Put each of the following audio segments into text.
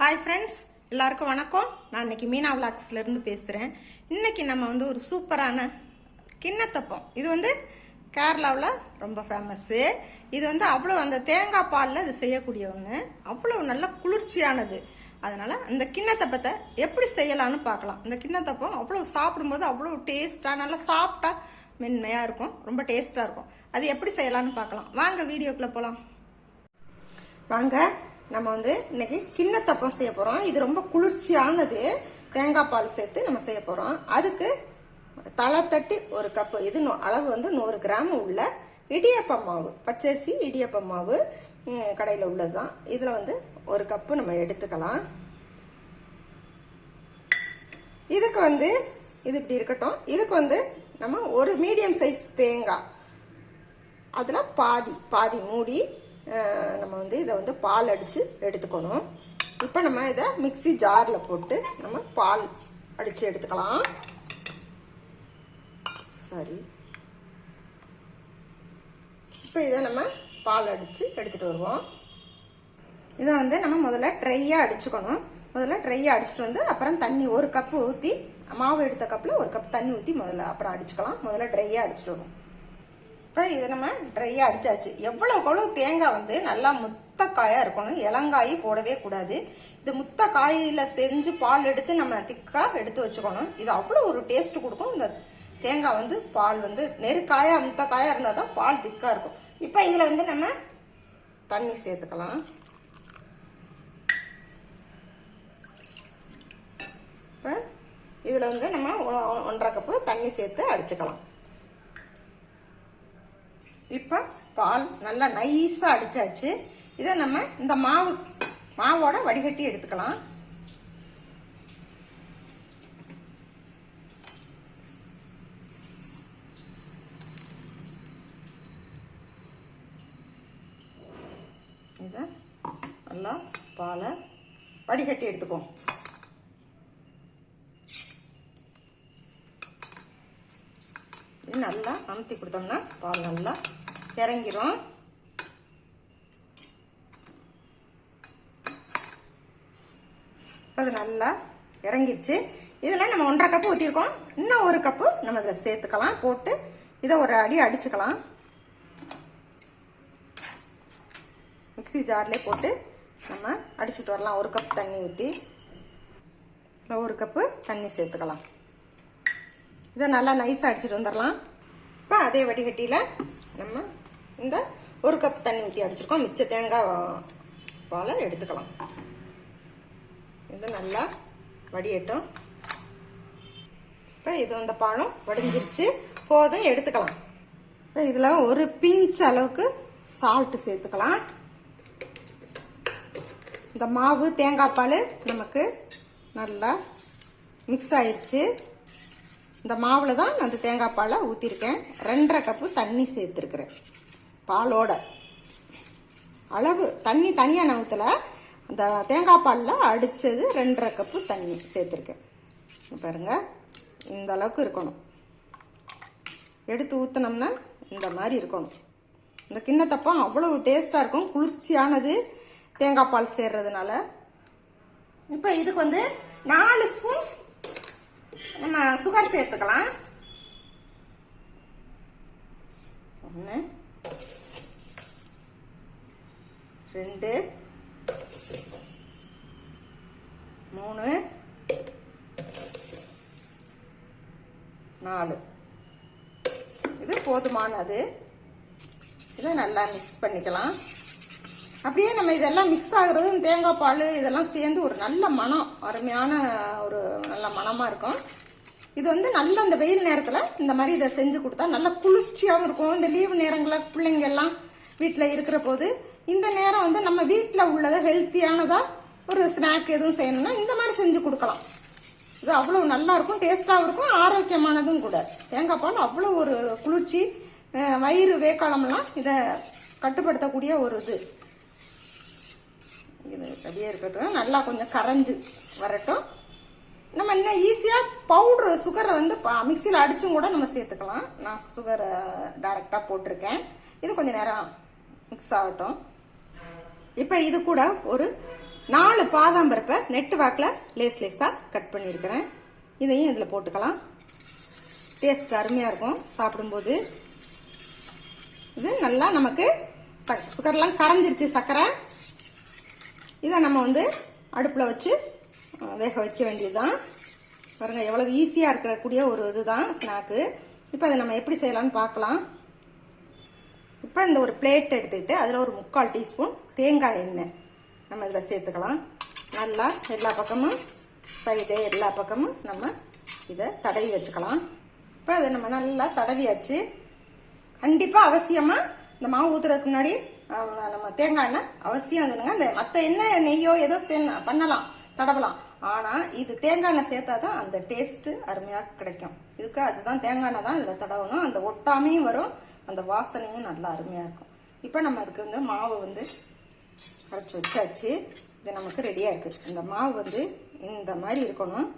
Hi friends எல்லாருக்கும் வணக்கம். நான் இன்னைக்கு மீனா விளாக்ஸ்லேருந்து பேசுகிறேன் இன்னைக்கு நம்ம வந்து ஒரு சூப்பரான கிண்ணத்தப்பம். இது வந்து கேரளாவில் ரொம்ப ஃபேமஸ்ஸு இது வந்து அவ்வளோ அந்த தேங்காய் பாலில் இது செய்யக்கூடியவங்க. அவ்வளோ நல்ல குளிர்ச்சியானது. அதனால் அந்த கிண்ணத்தப்பத்தை எப்படி செய்யலான்னு பார்க்கலாம். இந்த கிண்ணத்தப்பம் அவ்வளோ சாப்பிடும்போது அவ்வளோ டேஸ்ட்டாக நல்லா சாஃப்டாக மென்மையாக இருக்கும். ரொம்ப டேஸ்ட்டாக இருக்கும். அது எப்படி செய்யலாம்னு பார்க்கலாம். வாங்க வீடியோக்குள்ளே போகலாம் வாங்க. நம்ம வந்து இன்னைக்கு கிண்ணத்தப்பம் செய்ய போகிறோம் இது ரொம்ப குளிர்ச்சியானது. தேங்காய் பால் சேர்த்து நம்ம செய்ய போகிறோம் அதுக்கு தலை தட்டி ஒரு கப்பு இது அளவு வந்து நூறு கிராம் உள்ள இடியப்பம் மாவு பச்சரிசி இடியப்பம் மாவு கடையில் உள்ளது தான் இதில் வந்து ஒரு கப்பு நம்ம எடுத்துக்கலாம். இதுக்கு வந்து இது இப்படி இருக்கட்டும். இதுக்கு வந்து நம்ம ஒரு மீடியம் சைஸ் தேங்காய். அதில் பாதி பாதி மூடி நம்ம வந்து இதை வந்து பால் அடித்து எடுத்துக்கணும். இப்போ நம்ம இதை மிக்ஸி ஜாரில் போட்டு நம்ம பால் அடித்து எடுத்துக்கலாம். சரி. இப்போ இதை நம்ம பால் அடித்து எடுத்துகிட்டு வருவோம். இதை வந்து நம்ம முதல்ல ட்ரையாக அடிச்சுக்கணும். முதல்ல ட்ரையாக அடிச்சுட்டு வந்து அப்புறம் தண்ணி ஒரு கப்பு ஊற்றி மாவு எடுத்த கப்பில் ஒரு கப் தண்ணி ஊற்றி முதல்ல அப்புறம் அடிச்சுக்கலாம். முதல்ல ட்ரையாக அடிச்சுட்டு வருவோம் இப்போ இதை நம்ம ட்ரையாக அடித்தாச்சு எவ்வளோக்கு எவ்வளோ தேங்காய் வந்து நல்லா முத்த காயாக இருக்கணும். இளங்காய் போடவே கூடாது. இது முத்த காயில் செஞ்சு பால் எடுத்து நம்ம திக்காக எடுத்து வச்சுக்கணும். இது அவ்வளோ ஒரு டேஸ்ட் கொடுக்கும். இந்த தேங்காய் வந்து பால் வந்து நெருக்காயாக முத்த காயாக இருந்தால் தான் பால் திக்காக இருக்கும். இப்போ இதில் வந்து நம்ம தண்ணி சேர்த்துக்கலாம். இப்போ இதில் வந்து நம்ம ஒன்றரை கப்பு தண்ணி சேர்த்து அடிச்சுக்கலாம். இப்போ பால் நல்லா நைஸாக அடித்தாச்சு இதை நம்ம இந்த மாவு மாவோட வடிகட்டி எடுத்துக்கலாம். இதை நல்லா பாலை வடிகட்டி எடுத்துக்குவோம் நல்லா அமுத்தி கொடுத்தோம்னா பால் நல்லா இறங்கிரும். இப்போ அது நல்லா இறங்கிருச்சு. இதில் நம்ம ஒன்றரை கப்பு ஊற்றிருக்கோம் இன்னும் ஒரு கப்பு நம்ம இதை சேர்த்துக்கலாம். போட்டு இதை ஒரு அடி அடிச்சுக்கலாம். மிக்ஸி ஜார்லேயே போட்டு நம்ம அடிச்சுட்டு வரலாம். ஒரு கப் தண்ணி ஊற்றி ஒரு கப்பு தண்ணி சேர்த்துக்கலாம். இதை நல்லா நைஸாக அடிச்சுட்டு வந்துடலாம் இப்போ அதே வடிகட்டியில் நம்ம இந்த ஒரு கப் தண்ணி ஊற்றி அடிச்சிருக்கோம். மிச்ச தேங்காய் பாலை எடுத்துக்கலாம். இது நல்லா வடியட்டும். இப்போ இது அந்த பானம் வடிஞ்சிருச்சு. போதும் எடுத்துக்கலாம். இப்போ இதில் ஒரு பிஞ்ச் அளவுக்கு சால்ட்டு சேர்த்துக்கலாம். இந்த மாவு தேங்காய் பால் நமக்கு நல்லா மிக்ஸ் ஆயிடுச்சு இந்த மாவில் தான் நான் அந்த தேங்காய் பாலை ஊற்றிருக்கேன் ரெண்டரை கப்பு தண்ணி சேர்த்துருக்குறேன். பாலோட. அளவு தண்ணி தனியாக நான் ஊற்றலை அந்த தேங்காய் பாலில் அடித்தது ரெண்டரை கப்பு தண்ணி சேர்த்துருக்கேன். பாருங்கள் பாருங்க இந்த அளவுக்கு இருக்கணும். எடுத்து ஊற்றினோம்னா இந்த மாதிரி இருக்கணும். இந்த கிண்ணத்தப்பம் அவ்வளோ டேஸ்ட்டாக இருக்கும் குளிர்ச்சியானது தேங்காய் பால் சேர்றதுனால. இப்போ இதுக்கு வந்து நாலு ஸ்பூன் நம்ம சுகர் சேர்த்துக்கலாம். ஒன்று ரெண்டு மூணு நாலு. இது போதுமானது. இதை நல்லா மிக்ஸ் பண்ணிக்கலாம். அப்படியே நம்ம இதெல்லாம் மிக்ஸ் ஆகுறது தேங்காய் பால் இதெல்லாம் சேர்ந்து ஒரு நல்ல மனம் அருமையான ஒரு நல்ல மனமாக இருக்கும். இது வந்து நல்ல அந்த வெயில் நேரத்தில் இந்த மாதிரி இதை செஞ்சு கொடுத்தா நல்லா குளிர்ச்சியாகவும் இருக்கும். இந்த லீவு நேரங்களில் பிள்ளைங்க எல்லாம் வீட்டில் இருக்கிற போது இந்த நேரம் வந்து நம்ம வீட்டில் உள்ளதை ஹெல்த்தியானதாக ஒரு ஸ்நாக் எதுவும் செய்யணும்னா இந்த மாதிரி செஞ்சு கொடுக்கலாம். இது அவ்வளோ நல்லாயிருக்கும் டேஸ்ட்டாகவும் இருக்கும் ஆரோக்கியமானதும் கூட. தேங்காய் பால் அவ்வளோ ஒரு குளிர்ச்சி வயிறு வேக்காலம்லாம் இதை கட்டுப்படுத்தக்கூடிய ஒரு இது. இது அப்படியே இருக்கட்டும் நல்லா கொஞ்சம் கரைஞ்சி வரட்டும். நம்ம இன்னும் ஈஸியாக பவுட்ரு சுகரை வந்து மிக்சியில் அடித்தும் கூட நம்ம சேர்த்துக்கலாம். நான் சுகரை டைரெக்டாக போட்டிருக்கேன். இது கொஞ்சம் நேரம் மிக்ஸ் ஆகட்டும். இப்போ இது கூட ஒரு நாலு பாதாம் பருப்பை நெட்டு வாக்கில் லேஸ் லேஸாக கட் பண்ணியிருக்கிறேன். இதையும் இதில் போட்டுக்கலாம். டேஸ்ட் அருமையாக இருக்கும் சாப்பிடும்போது. இது நல்லா நமக்கு சுகர்லாம் கரைஞ்சிருச்சு சர்க்கரை. இதை நம்ம வந்து அடுப்பில் வச்சு வேக வைக்க வேண்டியதுதான். பாருங்கள் எவ்வளவு ஈஸியாக இருக்கக்கூடிய ஒரு இதுதான் ஸ்நாக்கு இப்போ அதை நம்ம எப்படி செய்யலாம்னு பார்க்கலாம். இப்போ இந்த ஒரு பிளேட் எடுத்துக்கிட்டு அதில் ஒரு முக்கால் டீஸ்பூன் தேங்காய் எண்ணெய். நம்ம இதில் சேர்த்துக்கலாம். நல்லா எல்லா பக்கமும் சைடு எல்லா பக்கமும் நம்ம இதை தடவி வச்சுக்கலாம். இப்போ அதை நம்ம நல்லா தடவியாச்சு. கண்டிப்பாக அவசியமாக இந்த மாவு ஊற்றுறதுக்கு முன்னாடி நம்ம தேங்காய் எண்ணெய் அவசியம் வந்துடுங்க அந்த மற்ற எண்ணெய் நெய்யோ ஏதோ சே பண்ணலாம் தடவலாம். ஆனால் இது தேங்காய் எண்ணெய் சேர்த்தா தான் அந்த டேஸ்ட்டு அருமையாக கிடைக்கும். இதுக்கு அதுதான் தேங்காய் எண்ணெய் தான் இதில் தடவணும். அந்த ஒட்டாமையும் வரும் அந்த வாசனையும் நல்லா அருமையாக இருக்கும். இப்போ நம்ம அதுக்கு வந்து மாவு வந்து கரைச்சி வச்சாச்சு. இது நமக்கு ரெடியாக இருக்குது இந்த மாவு வந்து இந்த மாதிரி இருக்கணும்.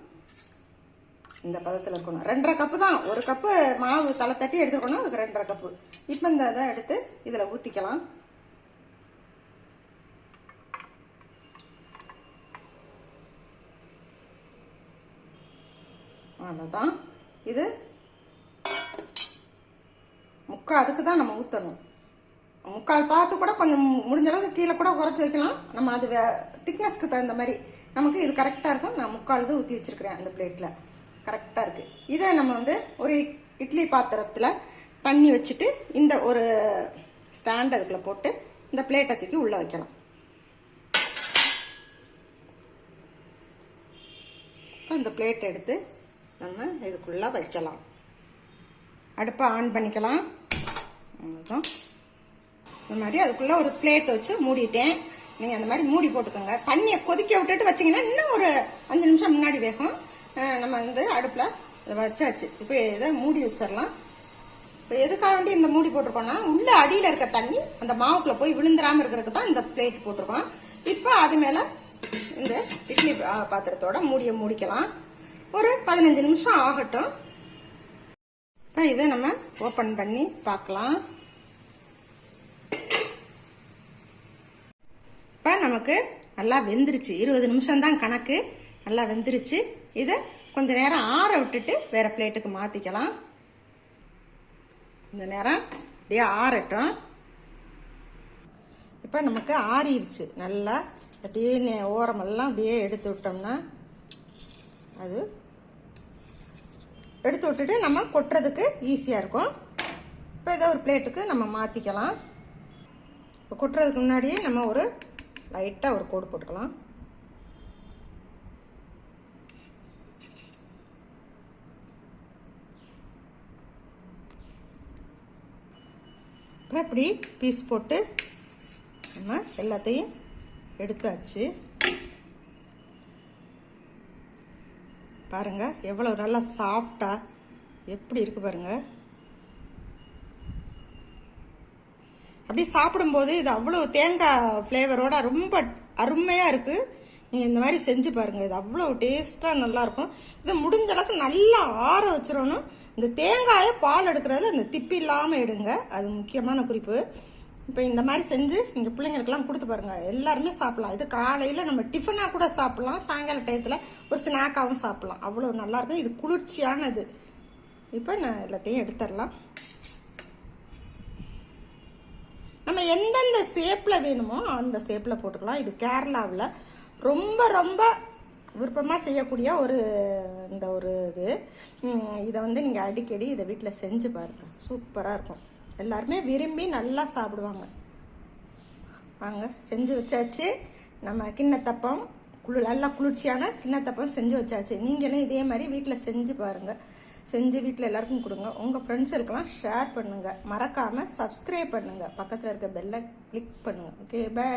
இந்த பதத்தில் இருக்கணும். ரெண்டரை கப்பு தான். ஒரு கப்பு மாவு தலை தட்டி எடுத்துருக்கணும். அதுக்கு ரெண்டரை கப்பு இப்போ இந்த இதை எடுத்து இதில் ஊற்றிக்கலாம் அவ்வளோதான் இது முக்கால் அதுக்கு தான் நம்ம ஊற்றணும் முக்கால் பார்த்து கூட கொஞ்சம் முடிஞ்ச அளவுக்கு கீழே கூட குறைச்சி வைக்கலாம். நம்ம அது திக்னஸ்க்கு தகுந்த மாதிரி நமக்கு இது கரெக்டாக இருக்கும். நான் முக்கால் இது ஊற்றி வச்சிருக்கிறேன் அந்த பிளேட்டில் கரெக்டாக இருக்குது இதை நம்ம வந்து ஒரு இட்லி பாத்திரத்தில் தண்ணி வச்சுட்டு இந்த ஒரு ஸ்டாண்ட் அதுக்குள்ளே போட்டு இந்த பிளேட்டை தூக்கி உள்ளே வைக்கலாம். இப்போ இந்த பிளேட் எடுத்து நம்ம இதுக்குள்ளே வைக்கலாம். அடுப்பை ஆன் பண்ணிக்கலாம். அவ்வளோதான் இந்த மாதிரி அதுக்குள்ளே ஒரு பிளேட் வச்சு மூடிட்டேன். நீங்கள் அந்த மாதிரி மூடி போட்டுக்கோங்க. தண்ணியை கொதிக்க விட்டுட்டு வச்சிங்கன்னா இன்னும் ஒரு அஞ்சு நிமிஷம் முன்னாடி வேகும். நம்ம வந்து அடுப்பில் இதை வச்சாச்சு. இப்போ இதை மூடி வச்சிடலாம். இப்போ எதுக்காக வேண்டி இந்த மூடி போட்டிருக்கோம்னா உள்ள அடியில் இருக்க தண்ணி அந்த மாவுக்குள்ள போய் விழுந்துராம இருக்கிறதுக்கு தான் இந்த பிளேட் போட்டிருக்கோம். இப்போ அது மேலே இந்த இட்லி பா- பாத்திரத்தோட மூடியை மூடிக்கலாம். ஒரு பதினஞ்சு நிமிஷம் ஆகட்டும். இப்போ இதை நம்ம ஓப்பன் பண்ணி பார்க்கலாம் இப்போ நமக்கு நல்லா வெந்துருச்சு. இருபது நிமிஷம் தான் கணக்கு. நல்லா வெந்துருச்சு. இதை கொஞ்சம் நேரம் ஆற விட்டுட்டு வேறு பிளேட்டுக்கு மாற்றிக்கலாம் இந்த நேரம் அப்படியே ஆறட்டும். இப்போ நமக்கு ஆறிடுச்சு நல்லா அப்படியே ஓரமெல்லாம் அப்படியே எடுத்து விட்டோம்னா அது எடுத்து விட்டுட்டு நம்ம கொட்டுறதுக்கு ஈஸியாக இருக்கும். இப்போ இதை ஒரு பிளேட்டுக்கு நம்ம மாற்றிக்கலாம் இப்போ கொட்டுறதுக்கு முன்னாடியே நம்ம ஒரு லைட்டாக ஒரு கோடு போட்டுக்கலாம். இப்போ இப்படி பீஸ் போட்டு நம்ம எல்லாத்தையும் எடுத்தாச்சு. பாருங்கள் எவ்வளோ நல்லா சாஃப்டாக எப்படி இருக்குது பாருங்கள் அப்படி சாப்பிடும்போது இது அவ்வளோ தேங்காய் ஃப்ளேவரோட ரொம்ப அருமையாக இருக்குது நீங்கள் இந்த மாதிரி செஞ்சு பாருங்கள் இது அவ்வளோ டேஸ்ட்டாக நல்லாயிருக்கும். இது இதை முடிஞ்ச அளவுக்கு நல்லா ஆற வச்சிடணும். இந்த தேங்காயை பால் எடுக்கிறதுல இந்த திப்பி இல்லாமல் எடுங்க. அது முக்கியமான குறிப்பு. இப்போ இந்த மாதிரி செஞ்சு நீங்கள் பிள்ளைங்களுக்கெல்லாம் கொடுத்து பாருங்கள் எல்லாருமே சாப்பிட்லாம். இது காலையில் நம்ம டிஃபனாக கூட சாப்பிட்லாம். சாயங்கால டயத்தில் ஒரு ஸ்நாக்காகவும் சாப்பிட்லாம். அவ்வளோ நல்லாயிருக்கும். இது குளிர்ச்சியானது. இப்போ நான் எல்லாத்தையும் எடுத்துடலாம். நம்ம எந்தெந்த ஷேப்பில் வேணுமோ அந்த ஷேப்பில் போட்டுக்கலாம். இது கேரளாவில் ரொம்ப ரொம்ப விருப்பமாக செய்யக்கூடிய ஒரு இந்த ஒரு இது. இதை வந்து நீங்கள் அடிக்கடி இதை வீட்டில் செஞ்சு பாருங்க. சூப்பராக இருக்கும். எல்லாருமே விரும்பி நல்லா சாப்பிடுவாங்க. வாங்க செஞ்சு வச்சாச்சு. நம்ம கிண்ணத்தப்பம் குளு நல்லா குளிர்ச்சியான கிண்ணத்தப்பம் செஞ்சு வச்சாச்சு. நீங்களும் இதே மாதிரி வீட்டில் செஞ்சு பாருங்கள் செஞ்சு வீட்டில் எல்லாருக்கும் கொடுங்க. உங்கள் ஃப்ரெண்ட்ஸுக்கெல்லாம் ஷேர் பண்ணுங்கள் மறக்காமல் சப்ஸ்கிரைப் பண்ணுங்கள் பக்கத்தில் இருக்க பெல்லை கிளிக் பண்ணுங்கள் ஓகே பை